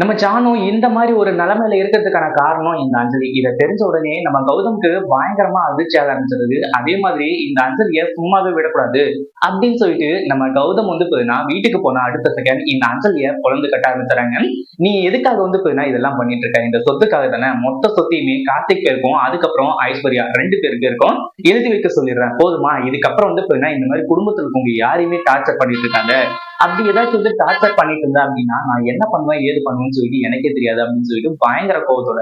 நம்ம ஜானு இந்த மாதிரி ஒரு நிலைமையில இருக்கிறதுக்கான காரணம் இந்த அஞ்சலி. இதை தெரிஞ்ச உடனே நம்ம கௌதம்க்கு பயங்கரமா அதிர்ச்சியாக ஆரம்பிச்சிருது. அதே மாதிரி இந்த அஞ்சலியை சும்மாவே விடக்கூடாது அப்படின்னு சொல்லிட்டு நம்ம கௌதம் வந்து போயினா வீட்டுக்கு போனா அடுத்த செகண்ட் இந்த அஞ்சலியை குழந்து கட்ட ஆரம்பிச்சுறாங்க நீ எதுக்காக வந்து போயினா இதெல்லாம் பண்ணிட்டு இருக்க? இந்த சொத்துக்காக தானே? மொத்த சொத்தையுமே கார்த்திக் பேருக்கும் அதுக்கப்புறம் ஐஸ்வர்யா ரெண்டு பேருக்கு இருக்கும். எழுதி வைக்க சொல்லிடுறேன். போதுமா? இதுக்கப்புறம் வந்து போயினா இந்த மாதிரி குடும்பத்தில் இருக்கவங்க யாரையுமே டார்ச்சர் பண்ணிட்டு இருக்காங்க. அப்படி ஏதாச்சும் வந்து டார்ச்சர் பண்ணிட்டு இருந்தா அப்படின்னா நான் என்ன பண்ணுவேன் ஏது பண்ணுவேன்னு சொல்லிட்டு எனக்கே தெரியாது அப்படின்னு சொல்லிட்டு பயங்கர கோவத்தோட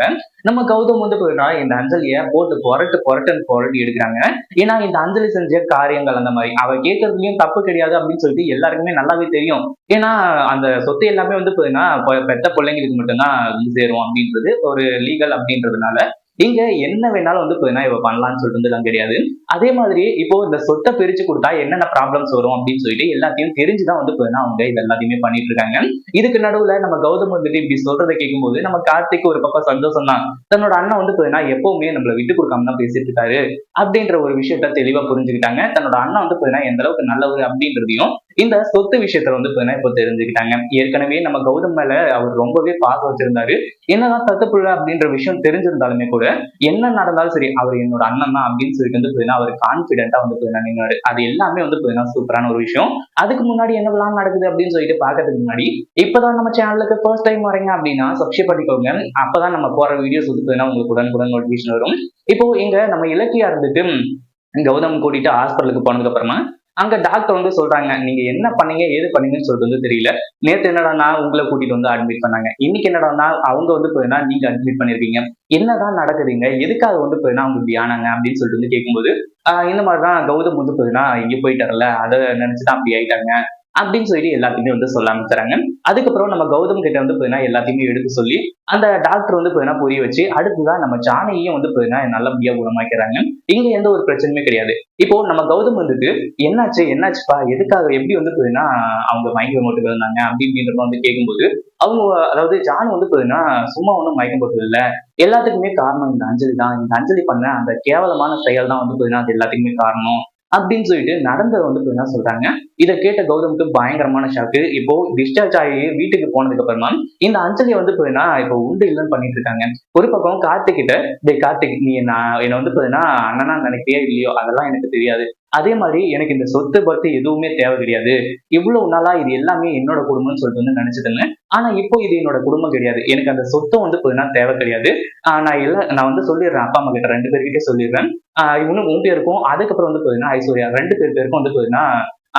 நம்ம கௌதம் வந்து போயிட்டா இந்த அஞ்சலியை போட்டு புரட்டு புரட்டுன்னு புரட்டி எடுக்கிறாங்க. ஏன்னா இந்த அஞ்சலி செஞ்ச காரியங்கள் அந்த மாதிரி அவ கேட்கறதுலயும் தப்பு கிடையாது அப்படின்னு சொல்லிட்டு எல்லாருக்குமே நல்லாவே தெரியும். ஏன்னா அந்த சொத்து எல்லாமே வந்து போயின்னா பெத்த பிள்ளைங்களுக்கு மட்டும்தான் வந்து சேரும் அப்படின்றது ஒரு லீகல் அப்படின்றதுனால. இங்க என்ன வேணாலும் வந்து போயினா இவ பண்ணலாம்னு சொல்லிட்டு வந்து கிடையாது. அதே மாதிரி இப்போ இந்த சொத்தை பிரிச்சு கொடுத்தா என்னென்ன ப்ராப்ளம்ஸ் வரும் அப்படின்னு சொல்லிட்டு எல்லாத்தையும் தெரிஞ்சுதான் வந்து போயினா அவங்க இது எல்லாத்தையுமே பண்ணிட்டு இருக்காங்க இதுக்கு நடுவுல நம்ம கௌதம் வந்துட்டு இப்படி சொல்றதை கேட்கும்போது நம்ம கார்த்திக் ஒரு பக்கம் சந்தோஷம் தான் தன்னோட அண்ணன் வந்து போயினா எப்பவுமே நம்மள விட்டு கொடுக்காம தான் பேசிட்டு இருக்காரு அப்படின்ற ஒரு விஷயத்த தெளிவா புரிஞ்சுக்கிட்டாங்க. தன்னோட அண்ணன் வந்து போயினா எந்த அளவுக்கு நல்லவர் அப்படின்றதையும் இந்த சொத்து விஷயத்துல வந்து இப்போ தெரிஞ்சுக்கிட்டாங்க. ஏற்கனவே நம்ம கௌதம் மேல அவர் ரொம்பவே பாசம் வச்சிருந்தாரு. என்னதான் தத்து அப்படின்ற விஷயம் தெரிஞ்சிருந்தாலுமே கூட என்ன நடந்தாலும் சரி அவர் என்னோட அண்ணன் தான் அப்படின்னு சொல்லிட்டு வந்து அவர் கான்பிடென்ட்டா வந்து போயினா நின்னாரு. அது எல்லாமே வந்து போயினா சூப்பரான ஒரு விஷயம். அதுக்கு முன்னாடி என்ன விளாம் நடக்குது அப்படின்னு சொல்லிட்டு பாக்கிறதுக்கு முன்னாடி இப்பதான் நம்ம சேனலுக்கு ஃபர்ஸ்ட் டைம் வரீங்க அப்படின்னா சப்ஸ்கிரைப் பண்ணிக்கோங்க. அப்பதான் நம்ம போற வீடியோஸ் வந்து உங்களுக்கு உடனுக்குடன் நோட்டிபிகேஷன் வரும். இப்போ இங்க நம்ம இலக்கியா இருந்துட்டு கௌதம் கூட்டிட்டு ஹாஸ்பிட்டலுக்கு போனதுக்கு அப்புறமா அங்க டாக்டர் வந்து சொல்றாங்க நீங்க என்ன பண்ணீங்க ஏது பண்ணீங்கன்னு சொல்லிட்டு வந்து தெரியல. நேத்து என்னடானா உங்களை கூட்டிட்டு வந்து அட்மிட் பண்ணாங்க. இன்னைக்கு என்னடானா அவங்க வந்து போயினா நீங்க அட்மிட் பண்ணிருக்கீங்க என்னதான் நடக்குதுங்க எதுக்காக வந்து போயினா அவங்க இப்படி ஆனாங்க அப்படின்னு சொல்லிட்டு வந்து கேட்கும்போது ஆஹ் இந்த மாதிரிதான் கௌதம் வந்து போயினா இங்க போயிட்டார்ல அதை நினைச்சுதான் அப்படி ஆயிட்டாங்க. அப்படின்னு சொல்லிட்டு எல்லாத்தையுமே வந்து சொல்ல ஆரம்பிச்சாங்க. அதுக்கப்புறம் நம்ம கௌதம் கிட்ட வந்து பார்த்தீங்கன்னா எல்லாத்தையுமே எடுத்து சொல்லி அந்த டாக்டர் வந்து போயினா புரிய வச்சு அடுத்துதான் நம்ம ஜானையும் வந்து பார்த்தீங்கன்னா நல்லபடியா குணமாக்கிறாங்க இங்க எந்த ஒரு பிரச்சனையுமே கிடையாது. இப்போ நம்ம கௌதம் வந்துட்டு என்னாச்சு என்னாச்சுப்பா? எதுக்காக? எப்படி வந்து பார்த்தீங்கன்னா அவங்க மயக்கம் போட்டு இருந்தாங்க? அப்படி அப்படின்றப்ப வந்து கேட்கும்போது அவங்க அதாவது ஜான் வந்து பார்த்தீங்கன்னா சும்மா ஒன்றும் மயக்கம் போட்டு இல்லை எல்லாத்துக்குமே காரணம் இந்த அஞ்சலி தான். இந்த அஞ்சலி பண்ண அந்த கேவலமான செயல் தான் வந்து பார்த்தீங்கன்னா அது எல்லாத்துக்குமே காரணம். அப்படின்னு சொல்லிட்டு நடந்ததை வந்து என்ன சொல்றாங்க? இதை கேட்ட கௌதமுக்கு பயங்கரமான ஷாக்கு இப்போ டிஸ்சார்ஜ் ஆகி வீட்டுக்கு போனதுக்கு அப்புறமா இந்த அஞ்சலி வந்து போதுன்னா இப்போ உண்டு இல்லைன்னு பண்ணிட்டு இருக்காங்க. ஒரு பக்கம் கார்த்திக் கிட்ட டே கார்த்திக் நீ நான் என்னை வந்து போதுன்னா அண்ணனா நினைக்கிறியா இல்லையோ? அதெல்லாம் எனக்கு தெரியாது. அதே மாதிரி எனக்கு இந்த சொத்து பத்து எதுவுமே தேவை கிடையாது. இவ்வளவு நாளா இது எல்லாமே என்னோட குடும்பம்னு சொல்லிட்டு வந்து நினைச்சிட்டு ஆனா இப்போ இது என்னோட குடும்பம் கிடையாது. எனக்கு அந்த சொத்தம் வந்து போதுனா தேவை கிடையாது. நான் எல்லாம் நான் வந்து சொல்லிடுறேன். அப்பா அம்மா கிட்ட ரெண்டு பேர்கிட்ட சொல்லிடுறேன். ஆஹ் இவனு உன் பேருக்கும் அதுக்கப்புறம் வந்து பாத்தீங்கன்னா ஐஸ்வர்யா ரெண்டு பேர் பேருக்கும் வந்து பாத்தீங்கன்னா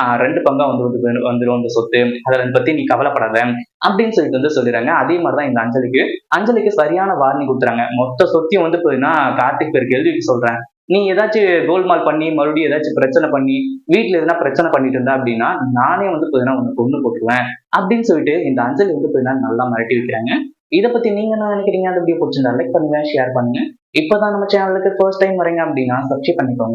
ஆஹ் ரெண்டு பங்கா வந்து வந்துடும் இந்த சொத்து. அதை பத்தி நீ கவலைப்படாத அப்படின்னு சொல்லிட்டு வந்து சொல்லிடுறாங்க. அதே மாதிரிதான் இந்த அஞ்சலிக்கு. அஞ்சலிக்கு சரியான வார்னிங் கொடுத்துறாங்க. மொத்த சொத்தையும் வந்து பாத்தீங்கன்னா கார்த்திக் பேருக்கு எழுதி சொல்றேன். நீ ஏதாச்சும் கோல்மால் பண்ணி மறுபடியும் ஏதாச்சும் பிரச்சனை பண்ணி வீட்டுல எதனா பிரச்சனை பண்ணிட்டு இருந்தா அப்படின்னா நானே வந்து போதுனா உனக்கு பொண்ணு போட்டுருவேன் அப்படின்னு சொல்லிட்டு இந்த அஞ்சலி வந்து போதுனா நல்லா மிரட்டி வைக்கிறாங்க. இதை பத்தி நீங்க என்ன நினைக்கிறீங்க? அது அப்படியே பிடிச்சிருந்தா லைக் பண்ணுங்க ஷேர் பண்ணுங்க. இப்பதான் நம்ம சேனலுக்கு ஃபர்ஸ்ட் டைம் வரீங்க அப்படின்னா சப்ஸ்கிரைப் பண்ணிக்கோங்க.